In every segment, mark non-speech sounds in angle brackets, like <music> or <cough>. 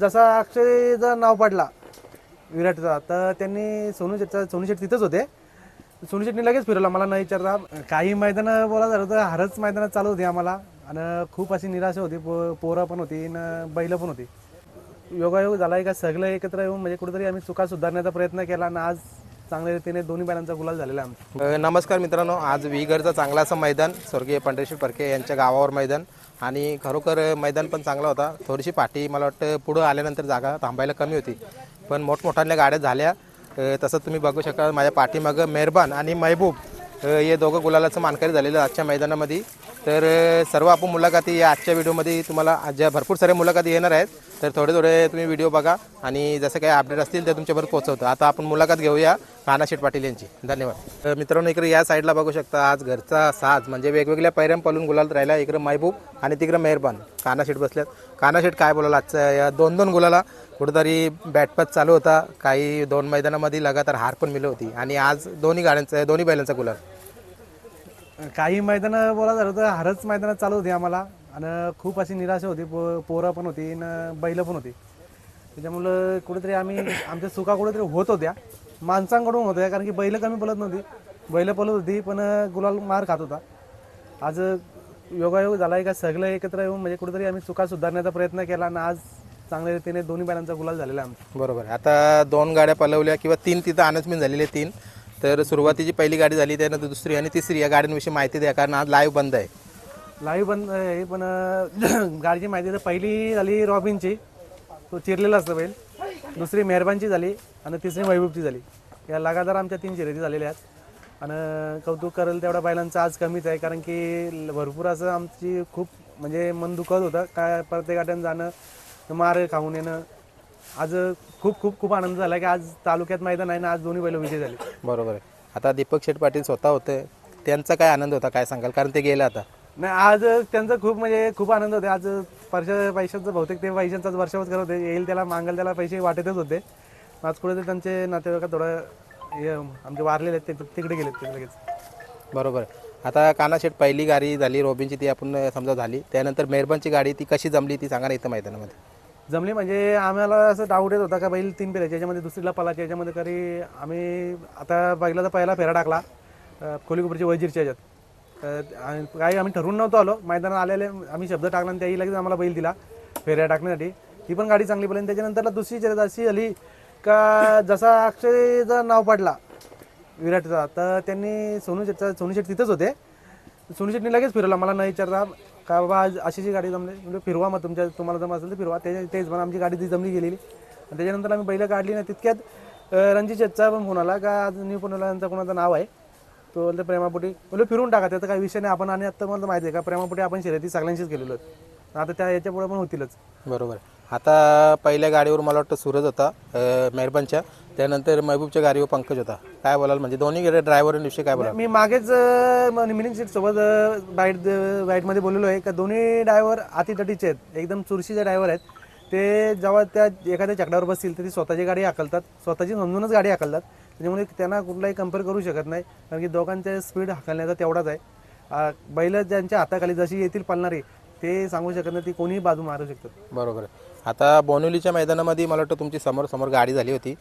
जसा अक्षयचं नाव पडला विराटचा तर त्यांनी सोनू शेटचा सोनू शेट तिथंच होते. सोनू शेटनी लगेच फिरवला मला न विचारता. काही मैदानं बोला झालं तर हरच मैदानात चालू होती आम्हाला. आणि खूप अशी निराशा होती पो पोरं पण होती न बैलं पण होती. योगायोग झाला का सगळं एकत्र येऊन म्हणजे कुठेतरी आम्ही चुका सुधारण्याचा प्रयत्न केला आणि आज चांगल्या रीतीने दोन्ही बैलांचा गुलाल झालेला आहे आमचा. नमस्कार मित्रांनो आज विगरचा चांगला असं मैदान स्वर्गीय पंढरीश्वर परके यांच्या गावावर मैदान. आणि खरोखर मैदान पण चांगला होता. थोडीशी पाठी मला वाटतं पुढं आल्यानंतर जागा थांबायला कमी होती. पण मोठमोठ्या गाड्या झाल्या. तसं तुम्ही बघू शकाल माझ्या पाठीमागं मेहरबान आणि महबूब हे दोघं गुलालाचं मानकरी झालेलं आजच्या मैदानामध्ये. तर सर्व आपण मुलाखती या आजच्या व्हिडिओमध्ये तुम्हाला ज्या भरपूर साऱ्या मुलाखती येणार आहेत तर थोडे थोडे तुम्ही व्हिडिओ बघा आणि जसं काही अपडेट असतील ते तुमच्यापर्यंत पोहोचवतो. आता आपण मुलाखत घेऊया कानाशेठ पाटील यांची. धन्यवाद. तर मित्रांनो इकडे या साईडला बघू शकता आज घरचा साज म्हणजे वेगवेगळ्या पैऱ्यां पालून गुलाल राहिला. इकडं महबूब आणि तिकडं मेहरबान. कानाशेठ बसल्यात कानाशेठ काय बोलाला आजचा? या दोन दोन गुलाला कुठेतरी बॅटपत चालू होता. काही दोन मैदानामध्ये लगातार हार पण मिळली होती. आणि आज दोन्ही गाड्यांचा दोन्ही बैलांचा गुलाल. काही मैदानं बोला झालं तर हरच मैदानं चालू होती आम्हाला. आणि खूप अशी निराशा होती. पो पोरं पण होती आणि बैलं पण होती. त्याच्यामुळं कुठेतरी आम्ही आमच्या चुका कुठेतरी होत होत्या. माणसांकडून होत्या. कारण की बैलं कमी पलत नव्हती. बैलं पलत होती पण गुलाल मार खात होता. आज योगायोग झाला आहे का? सगळं एकत्र येऊन म्हणजे कुठेतरी आम्ही चुका सुधारण्याचा प्रयत्न केला आणि आज चांगल्या रीतीने दोन्ही बैलांचा गुलाल झालेला आहे आमचा. बरोबर. आता दोन गाड्या पलवल्या किंवा तीन तिथं अनाउन्समेंट झालेले तीन. तर सुरुवातीची पहिली गाडी झाली त्यानंतर दुसरी आणि तिसरी. या गाड्यांविषयी माहिती द्या कारण आज लाईव्ह बंद आहे. लाईव्ह बंद आहे पण <clears throat> गाडीची माहिती तर पहिली झाली रॉबिनची. तो चिरलेला असतो बैल. दुसरी मेहरबानची झाली आणि तिसरी महबूबची झाली. या लगातार आमच्या तीन शर्यती झालेल्या आहेत. आणि कौतुक करेल तेवढ्या बैलांचं आज कमीच आहे कारण की भरपूर असं आमची खूप म्हणजे मन दुखत होतं. काय प्रत्येक गाड्यानं जाणं मार खाऊन येणं आज खूप खूप खूप आनंद झाला की आज तालुक्यात मैदान आहे ना आज दोन्ही बैल विजय झाले. बरोबर आहे. आता दीपक शेठ पाटील स्वतः होते. त्यांचा काय आनंद होता काय सांगाल? कारण ते गेले आता. नाही आज त्यांचं खूप म्हणजे खूप आनंद होते. आज पैशा पैशांचं बहुतेक ते पैशांचाच वर्षावत करत होते. येईल त्याला मागेल त्याला पैसे वाटतच होते. आज कुठे ते त्यांचे नातेवाईक थोडं हे आमचे वारलेले आहेत ते तिकडे गेलेत ते लगेच. बरोबर आहे. आता कानाशेठ पहिली गाडी झाली रोबिनची ती आपण समजा झाली. त्यानंतर मेहरबानची गाडी ती कशी जमली ती सांगा ना इथं मैदानामध्ये. जमली म्हणजे आम्हाला असं डाऊट येत होता का बैल तीन पेरायचे याच्यामध्ये दुसरीला पलाच्या याच्यामध्ये तरी आम्ही आता बैलाचा पहिला फेरा टाकला कोलीकोपरच्या वजीरच्या याच्यात. तर आणि काही आम्ही ठरवून नव्हतो आलो. मैदानात आलेले आम्ही शब्द टाकला आणि त्याही लगेच आम्हाला बैल दिला फेऱ्या टाकण्यासाठी. ती पण गाडी चांगली पडली आणि त्याच्यानंतरला दुसरी शर्यत अशी आली का जसा अक्षयचं नाव पडला विराटचा तर त्यांनी सोनू शेटचा सोनू शेट तिथंच होते. सोनू शेटने लगेच फिरवला मला न विचारता का बाबा आज अशीची गाडी जमली. म्हणजे फिरवा मग तुमच्या तुम्हाला जमा असेल तर फिरवा. त्याच्या तेच म्हणा आमची गाडी ती जमली गेलेली. आणि त्याच्यानंतर आम्ही बैलं काढली ना तितक्यात अं, रणजित पण फोन आला. का आज न्यू पुण्याला यांचा कोणाचं नाव आहे? तो बोलतो प्रेमापोटी. बोलतो फिरून टाका त्याचा काही विषय नाही. आपण आणि आत्ता मला माहिती आहे का प्रेमापोटी आपण शर्यती सगळ्यांशीच गेलेलो आता त्या याच्यापुढे पण होतीलच. बरोबर. आता पहिल्या गाडीवर मला वाटतं सूरज होता मेहरबानच्या. त्यानंतर महबूबच्या गाडीवर पंकज होता. काय बोलाल म्हणजे दोन्ही ड्रायव्हरांविषयी काय बोलाल? मी मागेच मिनिंग सीट सोबत बाईट बाईटमध्ये बोललेलो आहे. का दोन्ही ड्रायव्हर अतितटीचे आहेत. एकदम चुरशीचे ड्रायव्हर आहेत. ते जेव्हा त्या एखाद्या चकड्यावर बसतील तर ती स्वतःची गाडी हाकलतात. स्वतःची समजूनच गाडी हाकलतात. त्याच्यामुळे त्यांना कुठलाही कंपेअर करू शकत नाही. कारण की दोघांचा स्पीड हाकलण्याचा तेवढाच आहे. बैल ज्यांच्या हाताखाली जशी येतील पालणारी ते सांगू शकत नाही ती कोणीही बाजू मारू शकतात. बरोबर आहे. आता बोनिवलीच्या मैदानामध्ये मला वाटतं तुमची समोर समोर गाडी झाली होती.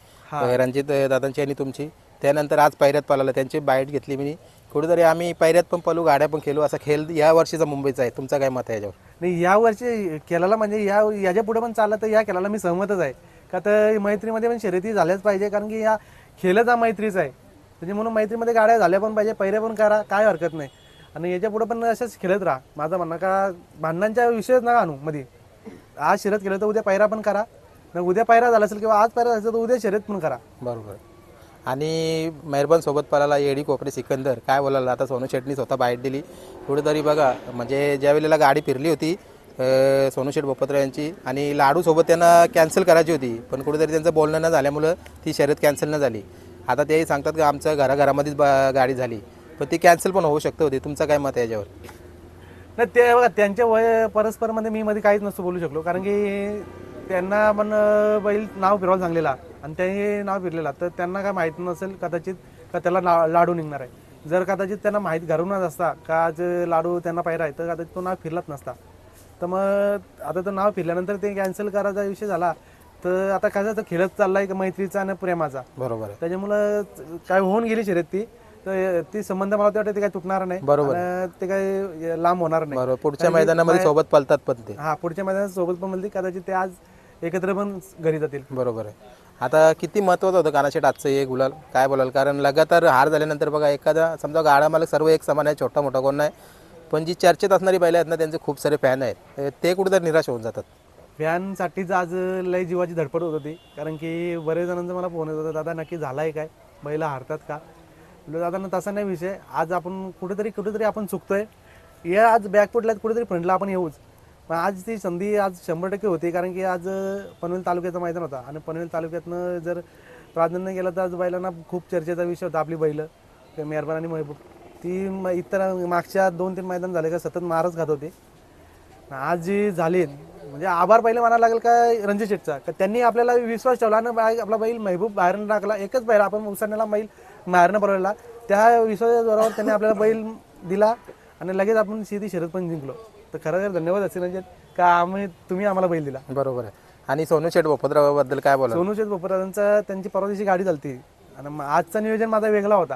रणजित दादांची आणि तुमची. त्यानंतर आज पैऱ्यात पळाला. त्यांची बाईट घेतली मी. कुठेतरी आम्ही पैऱ्यात पण पळू गाड्या पण खेळू असा खेळ या वर्षीचा मुंबईचा आहे. तुमचं काय मत आहे याच्यावर? नाही या वर्षी केलाला म्हणजे या याच्यापुढे पण चाललं तर या केलाला मी सहमतच आहे. का तर मैत्रीमध्ये पण शर्यती झाल्याच पाहिजे कारण की या खेळच हा मैत्रीच आहे. म्हणजे म्हणून मैत्रीमध्ये गाड्या झाल्या पण पाहिजे पहिरे पण करा काय हरकत नाही. आणि याच्यापुढे पण असंच खेळत राहा. माझं म्हणणं का भांडणांच्या विषयच नका आणू मध्ये आज शर्यत केलं तर उद्या पायरा पण करा. मग उद्या पायरा झाला असेल किंवा आज पायरा झाला असेल तर उद्या शर्यत पण करा. बरोबर. आणि मेहरबान सोबत पळाला येडी कोपरे सिकंदर. काय बोलायला आता सोनू शेटनी स्वतः बाहेर दिली. कुठेतरी बघा म्हणजे ज्या वेळेला गाडी फिरली होती अं, सोनू शेठ बोपत्रा यांची आणि लाडू सोबत त्यांना कॅन्सल करायची होती पण कुठेतरी त्यांचं बोलणं न झाल्यामुळं ती शर्यत कॅन्सल न झाली. आता तेही सांगतात की आमचं घराघरामध्येच बा- गाडी झाली. पण ती कॅन्सल पण होऊ शकते होती. तुमचं काय मत आहे याच्यावर? नाही ते बघा त्यांच्या वय परस्परमध्ये मी मध्ये काहीच नसतो बोलू शकलो. कारण की त्यांना पण बैल नाव फिरवायला सांगलेला. आणि ते नाव फिरलेला. तर त्यांना काय माहीत नसेल कदाचित का त्याला ला- लाडू निघणार आहे. जर कदाचित त्यांना माहीत घरूनच असता का आज लाडू त्यांना पाहिला आहे तर कदाचित तो नाव फिरलाच नसता. तर मग आता तो नाव फिरल्यानंतर ते कॅन्सल करायचा विषय झाला. तर आता कसं तर खेळत चाललाय का मैत्रीचा आणि प्रेमाचा? बरोबर आहे. त्याच्यामुळं काय होऊन गेली शर्यत ती. तर ती संबंध मला वाटतं ते काही तुटणार नाही. बरोबर. आणि ते काही लांब होणार नाही. बरोबर. पुढच्या मैदानामध्ये सोबत पलतात पण ते. हा पुढच्या मैदानात सोबत पण म्हणते कदाचित ते आज एकत्र पण घरी जातील. बरोबर आहे. आता किती महत्वाचं होतं कानाशेट आजचं हे गुलाल? काय बोलाल? कारण लगातार हार झाल्यानंतर बघा एखादा समजा गाडा मालक सर्व एक समान आहे छोटा मोठा कोण नाही. पण जी चर्चेत असणारी बैल आहेत ना त्यांचे खूप सारे फॅन आहेत. ते कुठेतरी निराश होऊन जातात. फॅनसाठीच आज लय जीवाची धडपड होत होती. कारण की बरेच जणांचा मला फोन येत होता दादा नक्की झालाय काय? बैल हारतात का? म्हणलं दादा ना तसा नाही विषय. आज आपण कुठेतरी कुठेतरी आपण चुकतोय. या आज बॅकफुटला कुठेतरी फ्रंटला आपण येऊच. पण आज ती संधी आज शंभर टक्के होती कारण की आज पनवेल तालुक्याचा मैदान होता. आणि पनवेल तालुक्यातनं जर प्राधान्य केलं तर आज बैलांना खूप चर्चेचा विषय होता आपली बैल. ते मेहरबान आणि महबूब. ती इतर मागच्या दोन तीन मैदान झाले का सतत मारच खात होते. आज जी झाली म्हणजे आभार पहिले म्हणायला लागेल का रणजित शेटचा? का त्यांनी आपल्याला विश्वास ठेवला आणि आपला बैल महबूब बाहेर टाकला. एकच बैल आपण उसाण्याला बैल बाहेरनं पळवला त्या विश्वासाबरोबर त्यांनी आपल्याला बैल दिला आणि लगेच आपण शेती शर्यत पण जिंकलो. तर खरं तर धन्यवाद असेल रणजित का आम्ही तुम्ही आम्हाला बैल दिला. बरोबर आहे. आणि सोनू शेठबद्दल काय बोला सोनू शेठ बोपराजांचा त्यांची परवा दिवशी गाडी चालती. आणि आजचा नियोजन माझा वेगळा होता.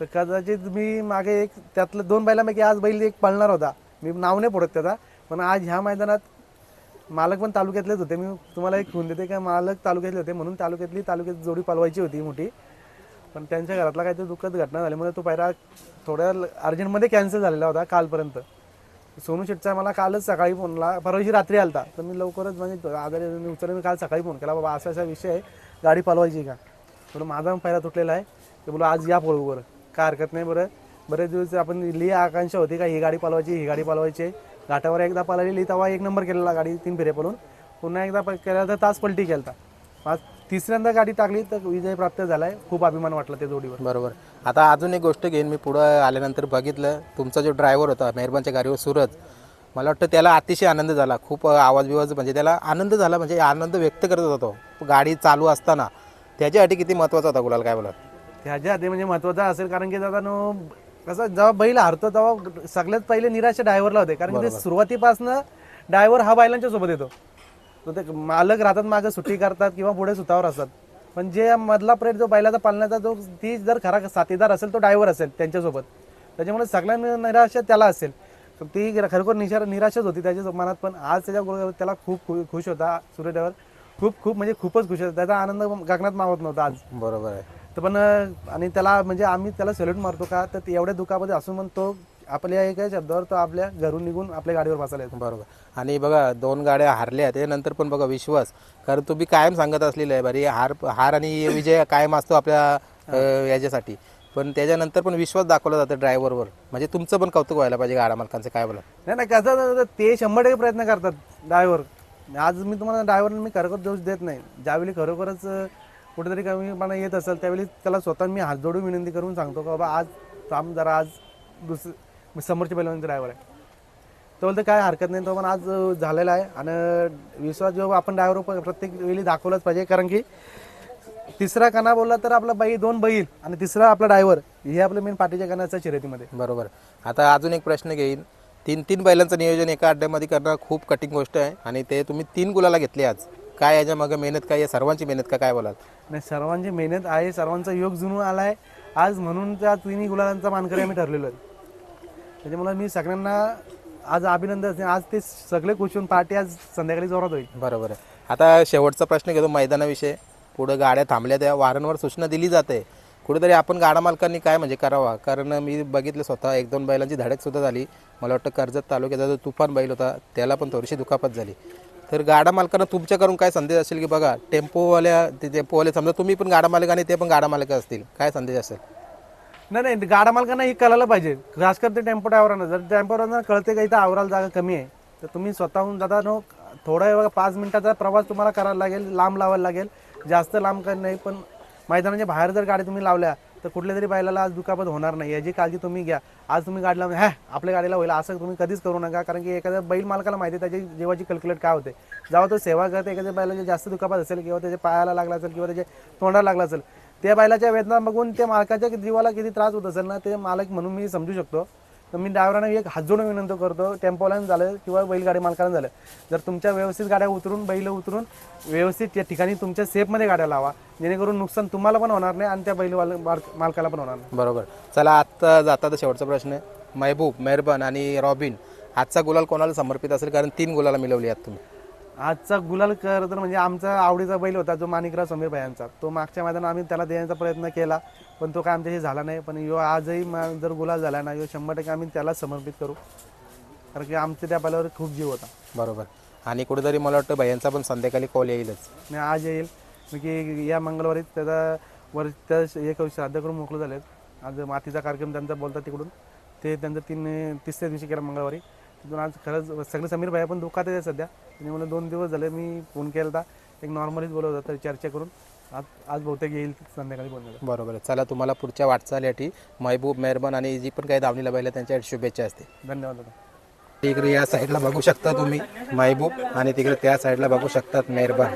तर कदाचित मी मागे एक त्यातलं दोन बैलांपैकी आज बैल एक पळणार होता. मी नाव नाही पडत त्याचा पण आज ह्या मैदानात मालक पण तालुक्यातलेच होते. मी तुम्हाला एक खून देते का मालक तालुक्यातले होते म्हणून तालुक्यातली तालुक्यात जोडी पालवायची होती मोठी. पण त्यांच्या घरातला काहीतरी दुःखद घटना झाल्यामुळे तो पहिला थोड्या अर्जंटमध्ये कॅन्सल झालेला होता कालपर्यंत. सोनू शेटचा मला कालच सकाळी फोनला परवाची रात्री आलता. तर मी लवकरच म्हणजे आधारे उचलून मी काल सकाळी फोन केला बाबा असा असा विषय आहे गाडी पालवायची का? बोलो माझा पण पहिला तुटलेला आहे. ते बोला आज या पोळूवर. काय हरकत नाही बरं. बरेच दिवस आपण लिही आकांक्षा होती का ही गाडी पालवायची ही गाडी पालवायची. आहे. घाटावर एकदा पालवली तेव्हा एक नंबर केलेला गाडी तीन फेरे पळून. पुन्हा एकदा प- केला तर तास पलटी केलता. आज तिसऱ्यांदा गाडी टाकली तर विजय प्राप्त झालाय. खूप अभिमान वाटला त्या जोडीवर. बरोबर. आता अजून एक गोष्ट घेईन मी पुढं आल्यानंतर बघितलं. तुमचा जो ड्रायव्हर होता मेहरबानच्या गाडीवर सूरज मला वाटतं त्याला अतिशय आनंद झाला. खूप आवाज बिवाज म्हणजे त्याला आनंद झाला म्हणजे आनंद व्यक्त करत होता तो. गाडी चालू असताना. त्याच्यासाठी किती महत्त्वाचा होता गुलाल काय बोला ह्याच्या आधी म्हणजे महत्त्वाचा असेल कारण की दादा नो कसं जेव्हा बैल हारतो तेव्हा सगळ्यात पहिले निराशा ड्रायव्हरला होते. कारण की ते सुरुवातीपासनं ड्रायव्हर हा बैलांच्या सोबत येतो. तो ते मालक राहतात मागे सुट्टी करतात किंवा पुढे सुतावर असतात. पण जे मधला प्रेट जो बैलाचा पालण्याचा जो ती जर खरा साथीदार असेल तो ड्रायव्हर असेल त्यांच्यासोबत. त्याच्यामुळे सगळ्यांना निराशा त्याला असेल. तर ती खरोखर निशा निराशाच होती त्याच्या मनात पण आज त्याच्या त्याला खूप खुश होता सूर्य ड्रायव्हर खूप खूप म्हणजे खूपच खुश होता. त्याचा आनंद गगनात मावत नव्हता आज. बरोबर आहे. तर पण आणि त्याला म्हणजे आम्ही त्याला सल्यूट मारतो का? तर ते एवढ्या दुखामध्ये असून पण तो आपल्या एका शब्दावर तो आपल्या घरून निघून आपल्या गाडीवर बसायला येतो. बरोबर. आणि बघा दोन गाड्या हारल्या त्यानंतर पण बघा विश्वास. कारण तुम्ही कायम सांगत असलेलं आहे बरी हार हार आणि विजय कायम असतो आपल्या याच्यासाठी. पण त्याच्यानंतर पण विश्वास दाखवला जातो ड्रायव्हरवर. म्हणजे तुमचं पण कौतुक व्हायला पाहिजे गाडा मालकांचं काय बोला नाही नाही कसं ते शंभर टक्के प्रयत्न करतात ड्रायव्हर. आज मी तुम्हाला ड्रायव्हर मी खरोखर दोष देत नाही. ज्यावेळी खरोखरच कुठेतरी कुठेतरी कमीपणा येत असेल त्यावेळी त्याला स्वतः मी हात जोडून विनंती करून सांगतो का बाबा आज थांब जरा आज दुसरं समोरच्या पहिल्यांदा ड्रायव्हर आहे. तो बोलतो काय हरकत नाही तो पण आज झालेला आहे. आणि विश्वास जेव्हा आपण ड्रायव्हर प्रत्येक वेळी दाखवलाच पाहिजे कारण की तिसरा कणा बोलला तर आपला बाई दोन बैल आणि तिसरा आपला ड्रायव्हर हे आपलं मेन पाठीच्या कणाचं शर्यतीमध्ये. बरोबर. आता अजून एक प्रश्न घेईन. तीन तीन बैलांचं नियोजन एका अड्ड्यामध्ये करणं खूप कठीण गोष्ट आहे आणि ते तुम्ही तीन गुलाला घेतले आज. काय याच्या मागे मेहनत काय या सर्वांची मेहनत का? काय बोलाल? नाही सर्वांची मेहनत आहे सर्वांचा योग जुनून आलाय. आज म्हणून त्या तिन्ही गुलाबांचा मानकरी आम्ही ठरलेलो आहे. त्याच्यामुळे मी सगळ्यांना आज अभिनंदन आज ते सगळे खुश होऊन पार्टी आज संध्याकाळी जोरात होईल. बरोबर आहे. आता शेवटचा प्रश्न घेतो मैदानाविषयी. पुढं गाड्या थांबल्या त्या वारंवार सूचना दिली जाते. कुठेतरी आपण गाडा मालकांनी काय म्हणजे करावा? कारण मी बघितलं स्वतः एक दोन बैलांची धडक सुद्धा झाली. मला वाटतं कर्जत तालुक्याचा जो तुफान बैल होता त्याला पण थोडीशी दुखापत झाली. तर गाडा मालकांना तुमच्याकडून काय संदेश असेल की बघा टेम्पोवाल्या ते टेम्पोवाले समजा तुम्ही पण गाडा मालक आणि ते पण गाडा मालक असतील. काय संदेश असेल? नाही नाही गाडा मालकांना हे कळायला पाहिजे. खास कर ते टेम्पो ड्रायव्हरांना. जर टेम्पो ड्रायव्हरांना कळते का इथं आवराला जागा कमी आहे तर तुम्ही स्वतःहून जाता नो थोडा वेळ पाच मिनिटाचा प्रवास तुम्हाला करायला लागेल लांब लावायला लागेल. जास्त लांब कर नाही पण मैदानाच्या बाहेर जर गाडी तुम्ही लावल्या तर कुठल्या तरी बैलाला आज दुखापत होणार नाही. याची काळजी तुम्ही घ्या. आज तुम्ही गाडी लावून हॅ आपल्या गाडीला होईल. असं तुम्ही कधीच करू नका कारण की एखाद्या बैल मालकाला माहिती आहे त्याची जीवाची कॅल्क्युलेट काय होते. जेव्हा तो सेवा करते एखाद्या बैलाची जास्त दुखापत असेल किंवा त्याच्या पायाला लागला असेल किंवा त्याच्या तोंडाला लागला असेल त्या बैलाच्या वेदना बघून त्या मालकाच्या जीवाला किती त्रास होत असेल ना ते मालक म्हणून मी समजू शकतो. तर मी ड्रायव्हरांना एक हात जोडून विनंती करतो टेम्पोलानं झालं किंवा बैलगाडी मालकानं झालं जर तुमच्या व्यवस्थित गाड्या उतरून बैल उतरून व्यवस्थित त्या ठिकाणी तुमच्या सेफमध्ये गाड्या लावा. जेणेकरून नुकसान तुम्हाला पण होणार नाही आणि त्या बैल मालकाला पण होणार नाही. बरोबर. चला आत्ता जाता तर शेवटचा प्रश्न आहे. महबूब मेहरबन आणि रॉबिन आजचा गुलाल कोणाला समर्पित असेल? कारण तीन गुलाला मिळवली आहेत तुम्ही. आजचा गुलाल कर तर म्हणजे आमचा आवडीचा बैल होता जो माणिकराव समीर भायांचा तो मागच्या मैदानात आम्ही त्याला देण्याचा प्रयत्न केला पण तो काय आमच्याशी झाला नाही. पण यो आजही मा- जर गुलाल झाला ना यो शंभर टक्के आम्ही त्याला समर्पित करू. कारण की आमच्या त्या बैलावर खूप जीव होता. बरोबर. आणि कुठेतरी मला वाटतं भैयांचा पण संध्याकाळी कॉल येईलच. आणि आज येईल. की या मंगळवारी त्याचा वर त्या एक श्राद्ध करून मोकळं झालेत. आज मातीचा कार्यक्रम त्यांचा बोलतात तिकडून. ते त्यांचं तीन तिसऱ्या दिवशी केला मंगळवारी. तिथून आज खरंच सगळे समीर भाई पण दुःखात आहे सध्या. आणि मला दोन दिवस झाले मी फोन केला होता एक नॉर्मलीच बोलत होता चर्चा करून आज आज बहुतेक येईल संध्याकाळी बोलणार बरोबर आहे. चला तुम्हाला पुढच्या वाटचालीसाठी महबूब मेहरबन आणि जी पण काही दावणीला बैल आहे त्यांच्या शुभेच्छा असते धन्यवाद दादा. तिकडे या साईडला बघू शकता तुम्ही महबूब आणि तिकडे त्या साईडला बघू शकतात मेहरबान.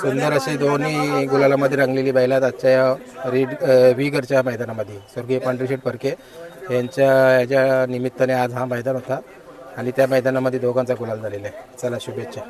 सुंदर असे दोन्ही गुलालामध्ये रंगलेली बैल आहेत आजच्या या रीड विगरच्या मैदानामध्ये. स्वर्गीय पांढरीशेठ परके यांच्या याच्या निमित्ताने आज हा मैदान होता. आणि त्या मैदानामध्ये दोघांचा गुलाल झालेला आहे. चला शुभेच्छा.